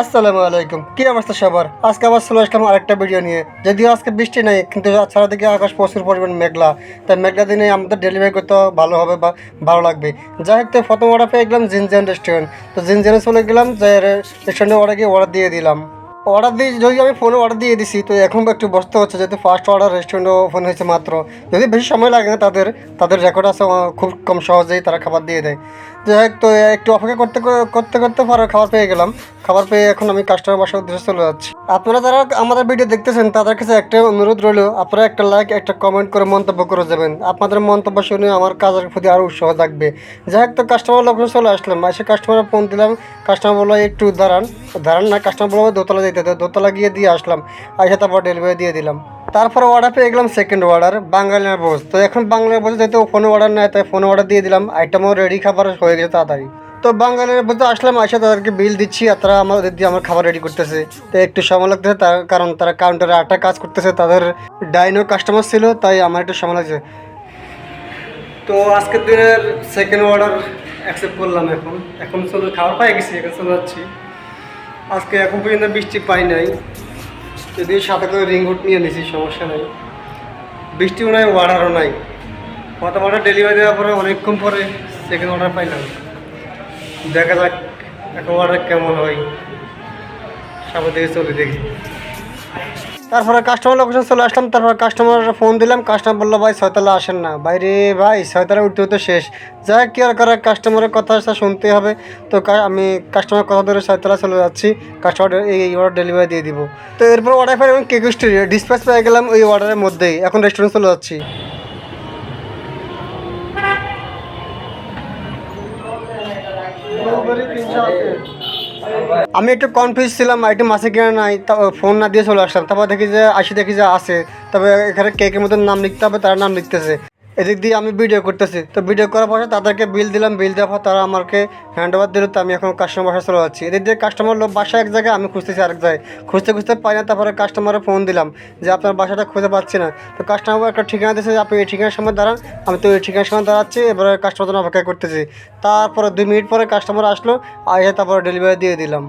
আসসালামু আলাইকুম। কি অবস্থা সবার? আজকে আবার চলে আসলাম আরেকটা ভিডিও নিয়ে। যদিও আজকে বৃষ্টি নেই, কিন্তু ছাড়া দিকে আকাশ প্রচুর পরিমাণ মেঘলা। তাই মেঘলা দিনে আমাদের ডেলিভারি করতে ভালো হবে বা ভালো লাগবে। যাই হোক, তো প্রথম অর্ডার পেয়ে গেলাম জিনজেন রেস্টুরেন্ট তো জিনজেনে চলে গেলাম, যে রেস্টুরেন্টে অর্ডার গিয়ে অর্ডার দিয়ে দিলাম। অর্ডার দিয়ে যদি আমি ফোনে অর্ডার দিয়ে দিছি, তো এখন একটু বসতে হচ্ছে, যেহেতু ফার্স্ট অর্ডার রেস্টুরেন্টে ওপেন হয়েছে মাত্র। যদি বেশি সময় লাগে না তাদের তাদের রেকর্ড আছে খুব কম সহজেই তারা খাবার দিয়ে দেয়। যাই হোক তো একটু অপেক্ষা করতে করতে করতে পরে খাবার পেয়ে গেলাম। খাবার পেয়ে এখন আমি কাস্টমার বাসার উদ্দেশ্যে চলে যাচ্ছি। আপনারা যারা আমাদের ভিডিও দেখতেছেন, তাদের কাছে একটা অনুরোধ রইল, আপনারা একটা লাইক একটা কমেন্ট করে মন্তব্য করে যাবেন। আপনাদের মন্তব্য শুনে আমার কাজের প্রতি আরও উৎসাহ থাকবে। যাই হোক তো কাস্টমার লোকজন চলে আসলাম। এসে কাস্টমারের ফোন দিলাম। কাস্টমার বলল, একটু দাঁড়ান। দাঁড়ান না কাস্টমার বলল, দোতলা যেতে দোতলা গিয়ে দিয়ে আসলাম। এসে তারপর ডেলিভারি দিয়ে দিলাম। তারপর অর্ডার পেয়ে গেলাম সেকেন্ড অর্ডার বাঙালির বোঝ তো এখন বাংলার বোঝ যেহেতু ফোনে অর্ডার নেয় তাই ফোনে অর্ডার দিয়ে দিলাম। আইটেমও রেডি খাবার হয়ে গেছে তাড়াতাড়ি। তো বাঙালির বলতে আসলাম আসে তাদেরকে বিল দিচ্ছি, আর তারা আমাদের দিয়ে আমার খাবার রেডি করতেছে। তো একটু সময় লাগতেছে, তার কারণ তারা কাউন্টারে আটটা কাজ করতেছে, তাদের ডাইনো কাস্টমার ছিল, তাই আমার একটু সময় লাগছে। তো আজকের দিনের সেকেন্ড অর্ডার অ্যাকসেপ্ট করলাম এখন। এখন চলে, খাবার পাই গেছি, এখন চলে আজকে এখন পর্যন্ত বৃষ্টি পাই নাই। যদি সাথে করে রিংগুট নিয়ে নিছি, সমস্যা নেই। বৃষ্টিও নাই অর্ডারও নাই। অর্ডার ডেলিভারি দেওয়ার পরে অনেকক্ষণ পরে সেকেন্ড অর্ডার পাইলাম। দেখা যাক, এখন অর্ডার কেমন হয়। সামনে থেকে চলে দেখি। তারপরে কাস্টমার লোকেশন চলে আসলাম, তারপর কাস্টমার ফোন দিলাম কাস্টমার বলল, ভাই, ছয়তলা আসেন না। বাইরে ভাই, ছয়তলা উঠতে উঠতে শেষ। যা কি আর করার কাস্টমারের কথা শুনতে হবে। তো আমি কাস্টমার কথা ধরে ছয়তলা চলে যাচ্ছি কাস্টমার এই অর্ডার ডেলিভারি দিয়ে দিব। তো এরপর অর্ডার পাই এবং কেক স্টোরি ডিসপ্যাচ পেয়ে গেলাম ওই অর্ডারের মধ্যেই। এখন রেস্টুরেন্ট চলে যাচ্ছি। আমি একটু কনফিউজ ছিলাম একটু মাসে কিনা নাই ফোন না দিয়ে চলে আসলাম। তারপর দেখি যে, আসি দেখি যে আসে তবে এখানে কেকের মতন নাম লিখতে হবে, তার নাম লিখতেছে। এদিক দিয়ে আমি ভিডিও করতেছি। তো ভিডিও করার পরে তাদেরকে বিল দিলাম বিল দেওয়ার পর তারা আমাকে হ্যান্ড ওভার দিল, তো আমি এখন কাস্টমার বাসায় চলে যাচ্ছি। এদিক দিয়ে কাস্টমার লোক বাসা এক জায়গায়, আমি খুঁজতেছি আরেক জায়গায়। খুঁজতে খুঁজতে পাই না, তারপরে কাস্টমারে ফোন দিলাম যে আপনার বাসাটা খুঁজে পাচ্ছি না। তো কাস্টমার একটা ঠিকানা দিয়েছে যে, আপনি এই ঠিকানার সময় দাঁড়ান, আমি তো এই ঠিকানার সময় দাঁড়াচ্ছি, এবারে কাস্টমার জন্য অপেক্ষা করতেছি। তারপরে দুই মিনিট পরে কাস্টমার আসলো আসে তারপরে ডেলিভারি দিয়ে দিলাম।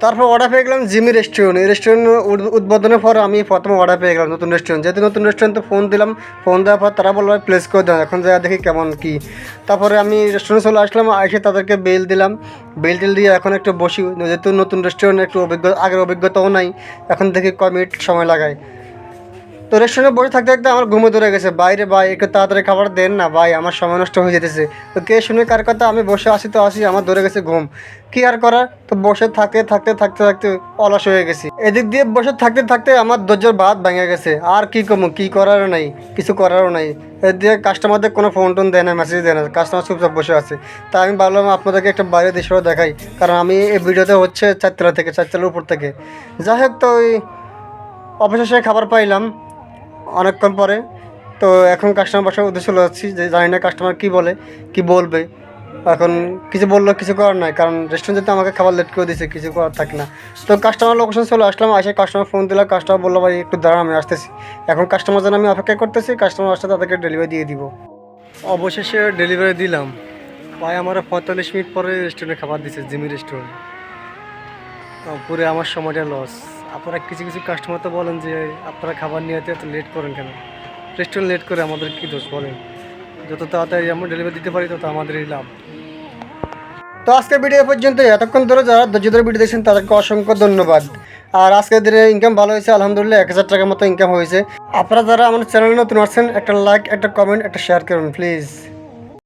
তারপর অর্ডার পেয়ে গেলাম জিমি রেস্টুরেন্ট এই রেস্টুরেন্ট উদ- উদ্বোধনের পর আমি প্রথম অর্ডার পেয়ে গেলাম নতুন রেস্টুরেন্ট যেহেতু নতুন রেস্টুরেন্টে ফোন দিলাম ফোন দেওয়ার পর তারা বলল প্লেস করে দেন এখন যা দেখি কেমন কি। তারপরে আমি রেস্টুরেন্ট চলে আসলাম এসে তাদেরকে বেল দিলাম। বেল টেল দিয়ে এখন একটু বসি। যেহেতু নতুন রেস্টুরেন্ট একটু অভিজ্ঞতা আগের অভিজ্ঞতাও নাই। এখন দেখি ক মিনিট সময় লাগায়। তো রেস্টুরেন্টে বসে থাকতে থাকতে আমার ঘুমে ধরে গেছে। বাইরে ভাই, একটু তাড়াতাড়ি খাবার দেন না ভাই, আমার সময় নষ্ট হয়ে যেতেছে। তো কে শুনে কার কথা? আমি বসে আসি তো আসি আমার ধরে গেছে ঘুম। কি আর করার? তো বসে থাকতে থাকতে থাকতে থাকতে অলস হয়ে গেছি। এদিক দিয়ে বসে থাকতে থাকতে আমার ধৈর্যের বাদ ভেঙে গেছে। আর কি কমু, কি করারও নাই, কিছু করারও নাই। দিয়ে কাস্টমারদের কোনো ফোন টোন দেয় না মেসেজ দেয় না কাস্টমার চুপচাপ বসে আছে। তা আমি ভাবলাম আপনাদেরকে একটা বাইরে দৃশ্যও দেখাই, কারণ আমি এই ভিডিওতে হচ্ছে চারতলা থেকে, চারতলার উপর থেকে। যাই হোক, তো ওই অবশেষে খাবার পাইলাম। অনেকক্ষণ পরে। তো এখন কাস্টমার বাসার উদ্দেশ্য যাচ্ছি যে জানি না কাস্টমার কী বলে, কি বলবে। এখন কিছু বলল, কিছু করার নাই, কারণ রেস্টুরেন্ট যেতে আমাকে খাবার লেট করে দিয়েছে কিছু করার থাকে না। তো কাস্টমার লোকেশন চলে আসলাম, আসে কাস্টমার ফোন দিলাম কাস্টমার বলল, ভাই, একটু দাঁড়ান আমি আসতেছি। এখন কাস্টমার যেন আমি অপেক্ষা করতেছি কাস্টমার আসতে তাদেরকে ডেলিভারি দিয়ে দিব। অবশেষে ডেলিভারি দিলাম। প্রায় আমার পঁয়তাল্লিশ মিনিট পরে রেস্টুরেন্টে খাবার দিচ্ছে জিমি রেস্টুরেন্ট পুরো আমার সময়টা লস আপনারা কিছু কিছু কাস্টমার তো বলেন যে, আপনারা খাবার নিয়ে এত লেট করেন কেন? রেস্টুরেন্ট লেট করে আমাদের কী দোষ বলেন? যত তাড়াতাড়ি আমরা ডেলিভারি দিতে পারি, তত আমাদেরই লাভ। তো আজকের ভিডিও পর্যন্ত এতক্ষণ ধরে যারা ধৈর্য ধরে ভিডিও দেখছেন, তাদেরকে অসংখ্য ধন্যবাদ। আর আজকের দিনে ইনকাম ভালো হয়েছে, আলহামদুলিল্লাহ, এক হাজার টাকার মতো ইনকাম হয়েছে। আপনারা যারা আমাদের চ্যানেলে নতুন আসছেন, একটা লাইক একটা কমেন্ট একটা শেয়ার করুন প্লিজ